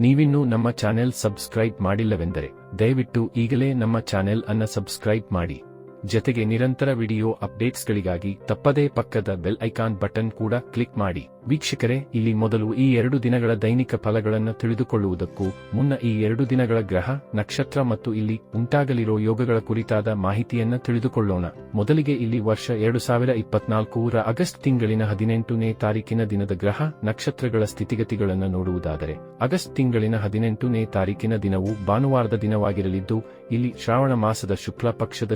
ನೀವಿನ್ನೂ ನಮ್ಮ channel subscribe ಮಾಡಿಲ್ಲವೆಂದರೆ ದಯವಿಟ್ಟು ಈಗಲೇ ನಮ್ಮ ಚಾನೆಲ್ ಅನ್ನ ಸಬ್ಸ್ಕ್ರೈಬ್ ಮಾಡಿ. ಜತೆಗೆ ನಿರಂತರ ವಿಡಿಯೋ ಅಪ್ಡೇಟ್ಸ್ಗಳಿಗಾಗಿ ತಪ್ಪದೇ ಪಕ್ಕದ ಬೆಲ್ ಐಕಾನ್ ಬಟನ್ ಕೂಡ ಕ್ಲಿಕ್ ಮಾಡಿ. ವೀಕ್ಷಕರೇ, ಇಲ್ಲಿ ಮೊದಲು ಈ ಎರಡು ದಿನಗಳ ದೈನಿಕ ಫಲಗಳನ್ನು ತಿಳಿದುಕೊಳ್ಳುವುದಕ್ಕೂ ಮುನ್ನ ಈ ಎರಡು ದಿನಗಳ ಗ್ರಹ, ನಕ್ಷತ್ರ ಮತ್ತು ಇಲ್ಲಿ ಉಂಟಾಗಲಿರೋ ಯೋಗಗಳ ಕುರಿತಾದ ಮಾಹಿತಿಯನ್ನು ತಿಳಿದುಕೊಳ್ಳೋಣ. ಮೊದಲಿಗೆ ಇಲ್ಲಿ ವರ್ಷ ಎರಡು ಸಾವಿರ ಇಪ್ಪತ್ನಾಲ್ಕೂರ ಆಗಸ್ಟ್ ತಿಂಗಳಿನ ಹದಿನೆಂಟನೇ ತಾರೀಕಿನ ದಿನದ ಗ್ರಹ, ನಕ್ಷತ್ರಗಳ ಸ್ಥಿತಿಗತಿಗಳನ್ನು ನೋಡುವುದಾದರೆ, ಆಗಸ್ಟ್ ತಿಂಗಳಿನ ಹದಿನೆಂಟನೇ ತಾರೀಕಿನ ದಿನವು ಭಾನುವಾರದ ದಿನವಾಗಿರಲಿದ್ದು, ಇಲ್ಲಿ ಶ್ರಾವಣ ಮಾಸದ ಶುಕ್ಲ ಪಕ್ಷದ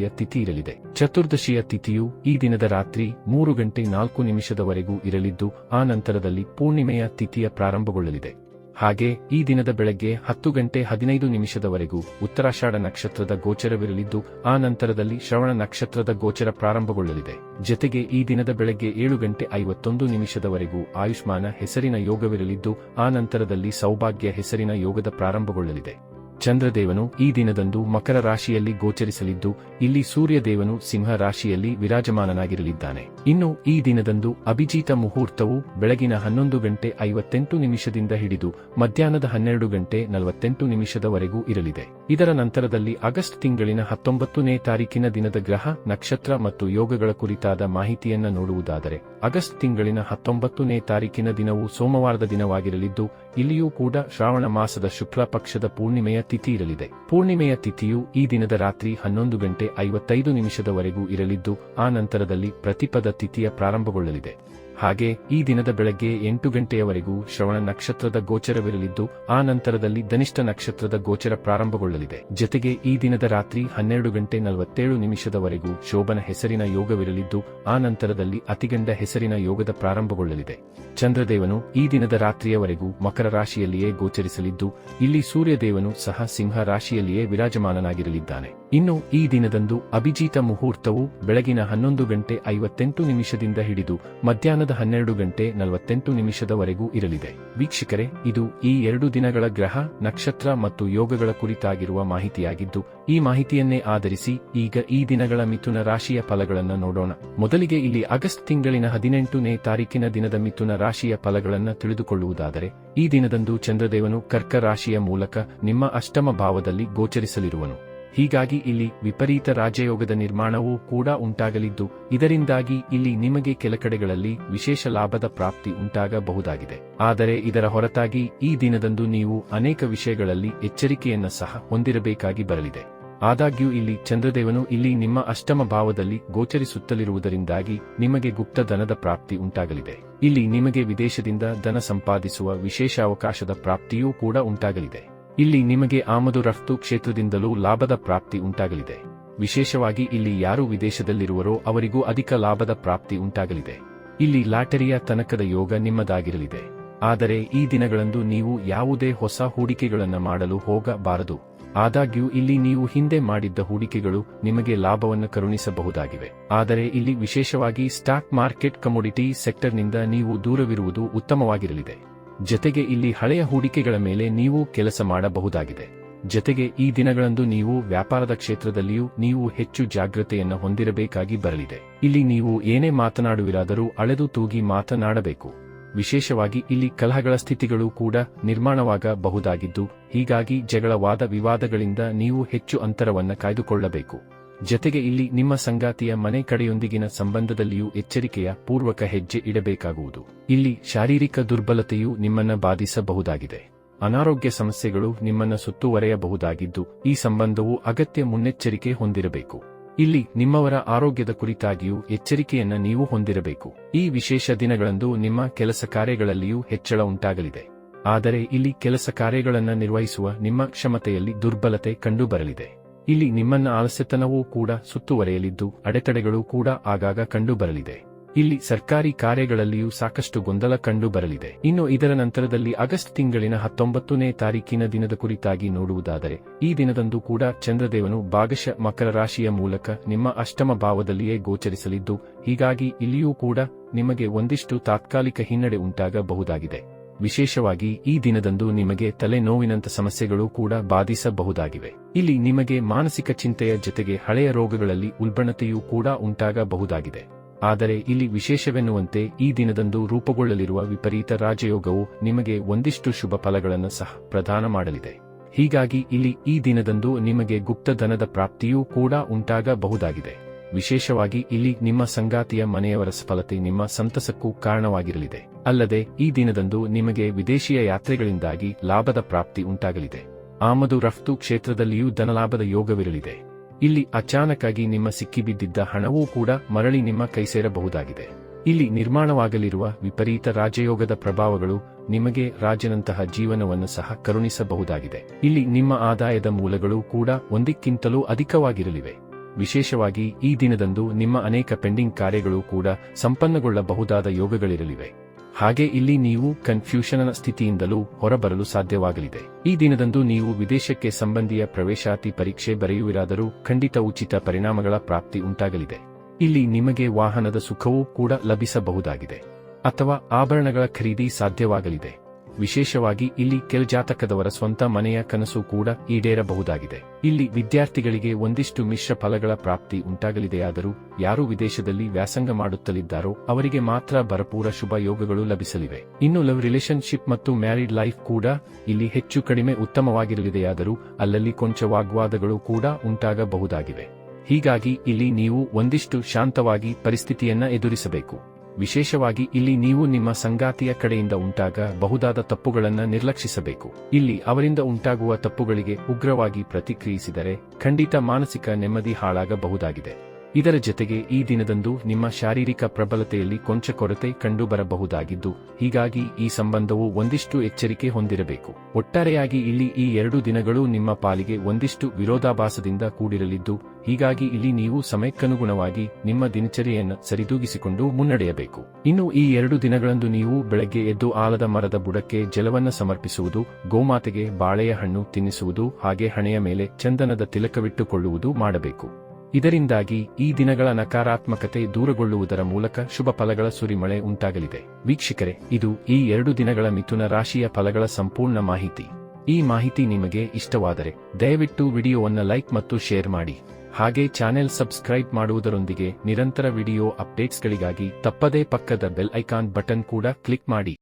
ಚತುರ್ದಶಿಯ ತಿಥಿ ಇರಲಿದೆ ಚತುರ್ದಶಿಯ ತಿಥಿಯು ಈ ದಿನದ ರಾತ್ರಿ ಮೂರು ಗಂಟೆ ನಾಲ್ಕು ನಿಮಿಷದವರೆಗೂ ಇರಲಿದ್ದು, ಆ ನಂತರದಲ್ಲಿ ಪೂರ್ಣಿಮೆಯ ತಿಥಿಯ ಪ್ರಾರಂಭಗೊಳ್ಳಲಿದೆ. ಹಾಗೆ ಈ ದಿನದ ಬೆಳಗ್ಗೆ ಹತ್ತು ಗಂಟೆ ಹದಿನೈದು ನಿಮಿಷದವರೆಗೂ ಉತ್ತರಾಷಾಢ ನಕ್ಷತ್ರದ ಗೋಚರವಿರಲಿದ್ದು, ಆ ನಂತರದಲ್ಲಿ ಶ್ರವಣ ನಕ್ಷತ್ರದ ಗೋಚರ ಪ್ರಾರಂಭಗೊಳ್ಳಲಿದೆ. ಜತೆಗೆ ಈ ದಿನದ ಬೆಳಗ್ಗೆ ಏಳು ಗಂಟೆ ಐವತ್ತೊಂದು ನಿಮಿಷದವರೆಗೂ ಆಯುಷ್ಮಾನ ಹೆಸರಿನ ಯೋಗವಿರಲಿದ್ದು, ಆ ನಂತರದಲ್ಲಿ ಸೌಭಾಗ್ಯ ಹೆಸರಿನ ಯೋಗದ ಪ್ರಾರಂಭಗೊಳ್ಳಲಿದೆ. ಚಂದ್ರದೇವನು ಈ ದಿನದಂದು ಮಕರ ರಾಶಿಯಲ್ಲಿ ಗೋಚರಿಸಲಿದ್ದು, ಇಲ್ಲಿ ಸೂರ್ಯದೇವನು ಸಿಂಹ ರಾಶಿಯಲ್ಲಿ ವಿರಾಜಮಾನನಾಗಿರಲಿದ್ದಾನೆ. ಇನ್ನು ಈ ದಿನದಂದು ಅಭಿಜೀತ ಮುಹೂರ್ತವು ಬೆಳಗಿನ ಹನ್ನೊಂದು ಗಂಟೆ ಐವತ್ತೆಂಟು ನಿಮಿಷದಿಂದ ಹಿಡಿದು, ಮಧ್ಯಾಹ್ನದ ಹನ್ನೆರಡು ಗಂಟೆ ನಲವತ್ತೆಂಟು ನಿಮಿಷದವರೆಗೂ ಇರಲಿದೆ. ಇದರ ನಂತರದಲ್ಲಿ ಆಗಸ್ಟ್ ತಿಂಗಳಿನ ಹತ್ತೊಂಬತ್ತನೇ ತಾರೀಕಿನ ದಿನದ ಗ್ರಹ, ನಕ್ಷತ್ರ ಮತ್ತು ಯೋಗಗಳ ಕುರಿತಾದ ಮಾಹಿತಿಯನ್ನು ನೋಡುವುದಾದರೆ ಆಗಸ್ಟ್ ತಿಂಗಳಿನ ಹತ್ತೊಂಬತ್ತನೇ ತಾರೀಕಿನ ದಿನವು ಸೋಮವಾರದ ದಿನವಾಗಿರಲಿದ್ದು, ಇಲ್ಲಿಯೂ ಕೂಡ ಶ್ರಾವಣ ಮಾಸದ ಶುಕ್ಲ ಪಕ್ಷದ ಪೂರ್ಣಿಮೆಯ ತಿಥಿ ಇರಲಿದೆ. ಪೂರ್ಣಿಮೆಯ ತಿಥಿಯು ಈ ದಿನದ ರಾತ್ರಿ ಹನ್ನೊಂದು ಗಂಟೆ ಐವತ್ತೈದು ನಿಮಿಷದವರೆಗೂ ಇರಲಿದ್ದು, ಆ ನಂತರದಲ್ಲಿ ಪ್ರತಿಪದ ತಿಥಿಯ ಪ್ರಾರಂಭಗೊಳ್ಳಲಿದೆ. ಹಾಗೆ ಈ ದಿನದ ಬೆಳಗ್ಗೆ ಎಂಟು ಗಂಟೆಯವರೆಗೂ ಶ್ರವಣ ನಕ್ಷತ್ರದ ಗೋಚರವಿರಲಿದ್ದು, ಆ ನಂತರದಲ್ಲಿ ಧನಿಷ್ಠ ನಕ್ಷತ್ರದ ಗೋಚರ ಪ್ರಾರಂಭಗೊಳ್ಳಲಿದೆ. ಜತೆಗೆ ಈ ದಿನದ ರಾತ್ರಿ ಹನ್ನೆರಡು ಗಂಟೆ ನಲವತ್ತೇಳು ನಿಮಿಷದವರೆಗೂ ಶೋಭನ ಹೆಸರಿನ ಯೋಗವಿರಲಿದ್ದು, ಆ ನಂತರದಲ್ಲಿ ಅತಿಗಂಡ ಹೆಸರಿನ ಯೋಗದ ಪ್ರಾರಂಭಗೊಳ್ಳಲಿದೆ. ಚಂದ್ರದೇವನು ಈ ದಿನದ ರಾತ್ರಿಯವರೆಗೂ ಮಕರ ರಾಶಿಯಲ್ಲಿಯೇ ಗೋಚರಿಸಲಿದ್ದು, ಇಲ್ಲಿ ಸೂರ್ಯದೇವನು ಸಹ ಸಿಂಹ ರಾಶಿಯಲ್ಲಿಯೇ ವಿರಾಜಮಾನನಾಗಿರಲಿದ್ದಾನೆ. ಇನ್ನು ಈ ದಿನದಂದು ಅಭಿಜೀತ ಮುಹೂರ್ತವು ಬೆಳಗಿನ ಹನ್ನೊಂದು ಗಂಟೆ ಐವತ್ತೆಂಟು ನಿಮಿಷದಿಂದ ಹಿಡಿದು ಮಧ್ಯಾಹ್ನದ ಹನ್ನೆರಡು ಗಂಟೆ ನಲವತ್ತೆಂಟು ನಿಮಿಷದವರೆಗೂ ಇರಲಿದೆ. ವೀಕ್ಷಕರೇ, ಇದು ಈ ಎರಡು ದಿನಗಳ ಗ್ರಹ, ನಕ್ಷತ್ರ ಮತ್ತು ಯೋಗಗಳ ಕುರಿತಾಗಿರುವ ಮಾಹಿತಿಯಾಗಿದ್ದು, ಈ ಮಾಹಿತಿಯನ್ನೇ ಆಧರಿಸಿ ಈಗ ಈ ದಿನಗಳ ಮಿಥುನ ರಾಶಿಯ ಫಲಗಳನ್ನು ನೋಡೋಣ. ಮೊದಲಿಗೆ ಇಲ್ಲಿ ಆಗಸ್ಟ್ ತಿಂಗಳಿನ ಹದಿನೆಂಟನೇ ತಾರೀಕಿನ ದಿನದ ಮಿಥುನ ರಾಶಿಯ ಫಲಗಳನ್ನು ತಿಳಿದುಕೊಳ್ಳುವುದಾದರೆ, ಈ ದಿನದಂದು ಚಂದ್ರದೇವನು ಕರ್ಕ ರಾಶಿಯ ಮೂಲಕ ನಿಮ್ಮ ಅಷ್ಟಮ ಭಾವದಲ್ಲಿ ಗೋಚರಿಸಲಿರುವನು. ಹೀಗಾಗಿ ಇಲ್ಲಿ ವಿಪರೀತ ರಾಜಯೋಗದ ನಿರ್ಮಾಣವೂ ಕೂಡ ಉಂಟಾಗಲಿದ್ದು, ಇದರಿಂದಾಗಿ ಇಲ್ಲಿ ನಿಮಗೆ ಕೆಲ ಕಡೆಗಳಲ್ಲಿ ವಿಶೇಷ ಲಾಭದ ಪ್ರಾಪ್ತಿ ಉಂಟಾಗಬಹುದಾಗಿದೆ. ಆದರೆ ಇದರ ಹೊರತಾಗಿ ಈ ದಿನದಂದು ನೀವು ಅನೇಕ ವಿಷಯಗಳಲ್ಲಿ ಎಚ್ಚರಿಕೆಯನ್ನ ಸಹ ಹೊಂದಿರಬೇಕಾಗಿ ಬರಲಿದೆ. ಆದಾಗ್ಯೂ ಇಲ್ಲಿ ಚಂದ್ರದೇವನು ಇಲ್ಲಿ ನಿಮ್ಮ ಅಷ್ಟಮ ಭಾವದಲ್ಲಿ ಗೋಚರಿಸುತ್ತಲಿರುವುದರಿಂದಾಗಿ ನಿಮಗೆ ಗುಪ್ತ ಧನದ ಪ್ರಾಪ್ತಿ ಉಂಟಾಗಲಿದೆ. ಇಲ್ಲಿ ನಿಮಗೆ ವಿದೇಶದಿಂದ ಧನ ಸಂಪಾದಿಸುವ ವಿಶೇಷ ಅವಕಾಶದ ಪ್ರಾಪ್ತಿಯೂ ಕೂಡ ಉಂಟಾಗಲಿದೆ. ಇಲ್ಲಿ ನಿಮಗೆ ಆಮದು ರಫ್ತು ಕ್ಷೇತ್ರದಿಂದಲೂ ಲಾಭದ ಪ್ರಾಪ್ತಿ ಉಂಟಾಗಲಿದೆ. ವಿಶೇಷವಾಗಿ ಇಲ್ಲಿ ಯಾರು ವಿದೇಶದಲ್ಲಿರುವರೋ ಅವರಿಗೂ ಅಧಿಕ ಲಾಭದ ಪ್ರಾಪ್ತಿ ಉಂಟಾಗಲಿದೆ. ಇಲ್ಲಿ ಲಾಟರಿಯ ತನಕದ ಯೋಗ ನಿಮ್ಮದಾಗಿರಲಿದೆ. ಆದರೆ ಈ ದಿನಗಳಂದು ನೀವು ಯಾವುದೇ ಹೊಸ ಹೂಡಿಕೆಗಳನ್ನು ಮಾಡಲು ಹೋಗಬಾರದು. ಆದಾಗ್ಯೂ ಇಲ್ಲಿ ನೀವು ಹಿಂದೆ ಮಾಡಿದ್ದ ಹೂಡಿಕೆಗಳು ನಿಮಗೆ ಲಾಭವನ್ನು ಕರುಣಿಸಬಹುದಾಗಿವೆ. ಆದರೆ ಇಲ್ಲಿ ವಿಶೇಷವಾಗಿ ಸ್ಟಾಕ್ ಮಾರ್ಕೆಟ್ ಕಮೋಡಿಟಿ ಸೆಕ್ಟರ್ನಿಂದ ನೀವು ದೂರವಿರುವುದು ಉತ್ತಮವಾಗಿರಲಿದೆ. ಜತೆಗೆ ಇಲ್ಲಿ ಹಳೆಯ ಹೂಡಿಕೆಗಳ ಮೇಲೆ ನೀವು ಕೆಲಸ ಮಾಡಬಹುದಾಗಿದೆ. ಜತೆಗೆ ಈ ದಿನಗಳಂದು ನೀವು ವ್ಯಾಪಾರದ ಕ್ಷೇತ್ರದಲ್ಲಿಯೂ ನೀವು ಹೆಚ್ಚು ಜಾಗ್ರತೆಯನ್ನು ಹೊಂದಿರಬೇಕಾಗಿ ಬರಲಿದೆ. ಇಲ್ಲಿ ನೀವು ಏನೇ ಮಾತನಾಡುವಿರಾದರೂ ಅಳೆದು ತೂಗಿ ಮಾತನಾಡಬೇಕು. ವಿಶೇಷವಾಗಿ ಇಲ್ಲಿ ಕಲಹಗಳ ಸ್ಥಿತಿಗಳು ಕೂಡ ನಿರ್ಮಾಣವಾಗಬಹುದಾಗಿದ್ದು, ಹೀಗಾಗಿ ಜಗಳವಾದ ವಿವಾದಗಳಿಂದ ನೀವು ಹೆಚ್ಚು ಅಂತರವನ್ನು ಕಾಯ್ದುಕೊಳ್ಳಬೇಕು. ಜತೆಗೆ ಇಲ್ಲಿ ನಿಮ್ಮ ಸಂಗಾತಿಯ ಮನೆ ಕಡೆಯೊಂದಿಗಿನ ಸಂಬಂಧದಲ್ಲಿಯೂ ಎಚ್ಚರಿಕೆಯ ಪೂರ್ವಕ ಹೆಜ್ಜೆ ಇಡಬೇಕಾಗುವುದು. ಇಲ್ಲಿ ಶಾರೀರಿಕ ದುರ್ಬಲತೆಯು ನಿಮ್ಮನ್ನ ಬಾಧಿಸಬಹುದಾಗಿದೆ. ಅನಾರೋಗ್ಯ ಸಮಸ್ಯೆಗಳು ನಿಮ್ಮನ್ನ ಸುತ್ತುವರೆಯಬಹುದಾಗಿದ್ದು, ಈ ಸಂಬಂಧವು ಅಗತ್ಯ ಮುನ್ನೆಚ್ಚರಿಕೆ ಹೊಂದಿರಬೇಕು. ಇಲ್ಲಿ ನಿಮ್ಮವರ ಆರೋಗ್ಯದ ಕುರಿತಾಗಿಯೂ ಎಚ್ಚರಿಕೆಯನ್ನ ನೀವು ಹೊಂದಿರಬೇಕು. ಈ ವಿಶೇಷ ದಿನಗಳಂದು ನಿಮ್ಮ ಕೆಲಸ ಕಾರ್ಯಗಳಲ್ಲಿಯೂ ಹೆಚ್ಚಳ ಉಂಟಾಗಲಿದೆ. ಆದರೆ ಇಲ್ಲಿ ಕೆಲಸ ಕಾರ್ಯಗಳನ್ನು ನಿರ್ವಹಿಸುವ ನಿಮ್ಮ ಕ್ಷಮತೆಯಲ್ಲಿ ದುರ್ಬಲತೆ ಕಂಡುಬರಲಿದೆ. ಇಲ್ಲಿ ನಿಮ್ಮನ್ನ ಆಲಸ್ಯತನವೂ ಕೂಡ ಸುತ್ತುವರೆಯಲಿದ್ದು, ಅಡೆತಡೆಗಳು ಕೂಡ ಆಗಾಗ ಕಂಡುಬರಲಿದೆ. ಇಲ್ಲಿ ಸರ್ಕಾರಿ ಕಾರ್ಯಗಳಲ್ಲಿಯೂ ಸಾಕಷ್ಟು ಗೊಂದಲ ಕಂಡು ಬರಲಿದೆ ಇನ್ನು ಇದರ ನಂತರದಲ್ಲಿ ಆಗಸ್ಟ್ ತಿಂಗಳಿನ ಹತ್ತೊಂಬತ್ತನೇ ತಾರೀಕಿನ ದಿನದ ಕುರಿತಾಗಿ ನೋಡುವುದಾದರೆ, ಈ ದಿನದಂದು ಕೂಡ ಚಂದ್ರದೇವನು ಭಾಗಶಃ ಮಕರ ರಾಶಿಯ ಮೂಲಕ ನಿಮ್ಮ ಅಷ್ಟಮ ಭಾವದಲ್ಲಿಯೇ ಗೋಚರಿಸಲಿದ್ದು, ಹೀಗಾಗಿ ಇಲ್ಲಿಯೂ ಕೂಡ ನಿಮಗೆ ಒಂದಿಷ್ಟು ತಾತ್ಕಾಲಿಕ ಹಿನ್ನಡೆ ಉಂಟಾಗಬಹುದಾಗಿದೆ. ವಿಶೇಷವಾಗಿ ಈ ದಿನದಂದು ನಿಮಗೆ ತಲೆನೋವಿನಂತ ಸಮಸ್ಯೆಗಳು ಕೂಡ ಬಾಧಿಸಬಹುದಾಗಿವೆ. ಇಲ್ಲಿ ನಿಮಗೆ ಮಾನಸಿಕ ಚಿಂತೆಯ ಜೊತೆಗೆ ಹಳೆಯ ರೋಗಗಳಲ್ಲಿ ಉಲ್ಬಣತೆಯೂ ಕೂಡ ಉಂಟಾಗಬಹುದಾಗಿದೆ. ಆದರೆ ಇಲ್ಲಿ ವಿಶೇಷವೆನ್ನುವಂತೆ ಈ ದಿನದಂದು ರೂಪುಗೊಳ್ಳಲಿರುವ ವಿಪರೀತ ರಾಜಯೋಗವು ನಿಮಗೆ ಒಂದಿಷ್ಟು ಶುಭ ಫಲಗಳನ್ನು ಸಹ ಪ್ರದಾನ ಮಾಡಲಿದೆ. ಹೀಗಾಗಿ ಇಲ್ಲಿ ಈ ದಿನದಂದು ನಿಮಗೆ ಗುಪ್ತಧನದ ಪ್ರಾಪ್ತಿಯೂ ಕೂಡ ಉಂಟಾಗಬಹುದಾಗಿದೆ. ವಿಶೇಷವಾಗಿ ಇಲ್ಲಿ ನಿಮ್ಮ ಸಂಗಾತಿಯ ಮನೆಯವರ ಸಫಲತೆ ನಿಮ್ಮ ಸಂತಸಕ್ಕೂ ಕಾರಣವಾಗಿರಲಿದೆ. ಅಲ್ಲದೆ, ಈ ದಿನದಂದು ನಿಮಗೆ ವಿದೇಶಿಯ ಯಾತ್ರೆಗಳಿಂದಾಗಿ ಲಾಭದ ಪ್ರಾಪ್ತಿ ಉಂಟಾಗಲಿದೆ. ಆಮದು ರಫ್ತು ಕ್ಷೇತ್ರದಲ್ಲಿಯೂ ಧನಲಾಭದ ಯೋಗವಿರಲಿದೆ. ಇಲ್ಲಿ ಅಚಾನಕ್ಕಾಗಿ ನಿಮ್ಮ ಸಿಕ್ಕಿಬಿದ್ದಿದ್ದ ಹಣವೂ ಕೂಡ ಮರಳಿ ನಿಮ್ಮ ಕೈ ಸೇರಬಹುದಾಗಿದೆ ಇಲ್ಲಿ ನಿರ್ಮಾಣವಾಗಲಿರುವ ವಿಪರೀತ ರಾಜಯೋಗದ ಪ್ರಭಾವಗಳು ನಿಮಗೆ ರಾಜನಂತಹ ಜೀವನವನ್ನು ಸಹ ಕರುಣಿಸಬಹುದಾಗಿದೆ. ಇಲ್ಲಿ ನಿಮ್ಮ ಆದಾಯದ ಮೂಲಗಳು ಕೂಡ ಒಂದಕ್ಕಿಂತಲೂ ಅಧಿಕವಾಗಿರಲಿವೆ. ವಿಶೇಷವಾಗಿ ಈ ದಿನದಂದು ನಿಮ್ಮ ಅನೇಕ ಪೆಂಡಿಂಗ್ ಕಾರ್ಯಗಳು ಕೂಡ ಸಂಪನ್ನಗೊಳ್ಳಬಹುದಾದ ಯೋಗಗಳಿರಲಿವೆ. ಹಾಗೆ ಇಲ್ಲಿ ನೀವು ಕನ್ಫ್ಯೂಷನ್ನ ಸ್ಥಿತಿಯಿಂದಲೂ ಹೊರಬರಲು ಸಾಧ್ಯವಾಗಲಿದೆ. ಈ ದಿನದಂದು ನೀವು ವಿದೇಶಕ್ಕೆ ಸಂಬಂಧಿಯ ಪ್ರವೇಶಾತಿ ಪರೀಕ್ಷೆ ಬರೆಯುವಿರಾದರೂ ಖಂಡಿತ ಉಚಿತ ಪರಿಣಾಮಗಳ ಪ್ರಾಪ್ತಿ ಉಂಟಾಗಲಿದೆ. ಇಲ್ಲಿ ನಿಮಗೆ ವಾಹನದ ಸುಖವೂ ಕೂಡ ಲಭಿಸಬಹುದಾಗಿದೆ. ಅಥವಾ ಆಭರಣಗಳ ಖರೀದಿ ಸಾಧ್ಯವಾಗಲಿದೆ. ವಿಶೇಷವಾಗಿ ಇಲ್ಲಿ ಕೆಲ ಜಾತಕದವರ ಸ್ವಂತ ಮನೆಯ ಕನಸು ಕೂಡ ಈಡೇರಬಹುದಾಗಿದೆ. ಇಲ್ಲಿ ವಿದ್ಯಾರ್ಥಿಗಳಿಗೆ ಒಂದಿಷ್ಟು ಮಿಶ್ರ ಫಲಗಳ ಪ್ರಾಪ್ತಿ ಉಂಟಾಗಲಿದೆಯಾದರೂ ಯಾರು ವಿದೇಶದಲ್ಲಿ ವ್ಯಾಸಂಗ ಮಾಡುತ್ತಲಿದ್ದಾರೋ ಅವರಿಗೆ ಮಾತ್ರ ಭರಪೂರ ಶುಭ ಯೋಗಗಳು ಲಭಿಸಲಿವೆ. ಇನ್ನು ಲವ್ ರಿಲೇಶನ್ಶಿಪ್ ಮತ್ತು ಮ್ಯಾರಿಡ್ ಲೈಫ್ ಕೂಡ ಇಲ್ಲಿ ಹೆಚ್ಚು ಕಡಿಮೆ ಉತ್ತಮವಾಗಿರಲಿದೆಯಾದರೂ ಅಲ್ಲಲ್ಲಿ ಕೊಂಚ ವಾಗ್ವಾದಗಳು ಕೂಡ ಉಂಟಾಗಬಹುದಾಗಿವೆ. ಹೀಗಾಗಿ ಇಲ್ಲಿ ನೀವು ಒಂದಿಷ್ಟು ಶಾಂತವಾಗಿ ಪರಿಸ್ಥಿತಿಯನ್ನ ಎದುರಿಸಬೇಕು. ವಿಶೇಷವಾಗಿ ಇಲ್ಲಿ ನೀವು ನಿಮ್ಮ ಸಂಗಾತಿಯ ಕಡೆಯಿಂದ ಉಂಟಾಗ ಬಹುದಾದ ತಪ್ಪುಗಳನ್ನು ನಿರ್ಲಕ್ಷಿಸಬೇಕು. ಇಲ್ಲಿ ಅವರಿಂದ ಉಂಟಾಗುವ ತಪ್ಪುಗಳಿಗೆ ಉಗ್ರವಾಗಿ ಪ್ರತಿಕ್ರಿಯಿಸಿದರೆ ಖಂಡಿತ ಮಾನಸಿಕ ನೆಮ್ಮದಿ ಹಾಳಾಗಬಹುದಾಗಿದೆ. ಇದರ ಜೊತೆಗೆ ಈ ದಿನದಂದು ನಿಮ್ಮ ಶಾರೀರಿಕ ಪ್ರಬಲತೆಯಲ್ಲಿ ಕೊಂಚ ಕೊರತೆ ಕಂಡುಬರಬಹುದಾಗಿದ್ದು, ಹೀಗಾಗಿ ಈ ಸಂಬಂಧವು ಒಂದಿಷ್ಟು ಎಚ್ಚರಿಕೆ ಹೊಂದಿರಬೇಕು. ಒಟ್ಟಾರೆಯಾಗಿ ಇಲ್ಲಿ ಈ ಎರಡು ದಿನಗಳು ನಿಮ್ಮ ಪಾಲಿಗೆ ಒಂದಿಷ್ಟು ವಿರೋಧಾಭಾಸದಿಂದ ಕೂಡಿರಲಿದ್ದು, ಹೀಗಾಗಿ ಇಲ್ಲಿ ನೀವು ಸಮಯಕ್ಕನುಗುಣವಾಗಿ ನಿಮ್ಮ ದಿನಚರಿಯನ್ನು ಸರಿದೂಗಿಸಿಕೊಂಡು ಮುನ್ನಡೆಯಬೇಕು. ಇನ್ನು ಈ ಎರಡು ದಿನಗಳಂದು ನೀವು ಬೆಳಗ್ಗೆ ಎದ್ದು ಆಲದ ಮರದ ಬುಡಕ್ಕೆ ಜಲವನ್ನು ಸಮರ್ಪಿಸುವುದು, ಗೋಮಾತೆಗೆ ಬಾಳೆಯ ಹಣ್ಣು ತಿನ್ನಿಸುವುದು, ಹಾಗೆ ಹಣೆಯ ಮೇಲೆ ಚಂದನದ ತಿಲಕವಿಟ್ಟುಕೊಳ್ಳುವುದು ಮಾಡಬೇಕು. ಇದರಿಂದಾಗಿ ಈ ದಿನಗಳ ನಕಾರಾತ್ಮಕತೆ ದೂರಗೊಳ್ಳುವುದರ ಮೂಲಕ ಶುಭ ಫಲಗಳ ಸುರಿಮಳೆ ಉಂಟಾಗಲಿದೆ. ವೀಕ್ಷಕರೇ, ಇದು ಈ ಎರಡು ದಿನಗಳ ಮಿಥುನ ರಾಶಿಯ ಫಲಗಳ ಸಂಪೂರ್ಣ ಮಾಹಿತಿ. ಈ ಮಾಹಿತಿ ನಿಮಗೆ ಇಷ್ಟವಾದರೆ ದಯವಿಟ್ಟು ವಿಡಿಯೋವನ್ನು ಲೈಕ್ ಮತ್ತು ಶೇರ್ ಮಾಡಿ. ಹಾಗೆ ಚಾನೆಲ್ ಸಬ್ಸ್ಕ್ರೈಬ್ ಮಾಡುವುದರೊಂದಿಗೆ ನಿರಂತರ ವಿಡಿಯೋ ಅಪ್ಡೇಟ್ಸ್ಗಳಿಗಾಗಿ ತಪ್ಪದೇ ಪಕ್ಕದ ಬೆಲ್ ಐಕಾನ್ ಬಟನ್ ಕೂಡ ಕ್ಲಿಕ್ ಮಾಡಿ.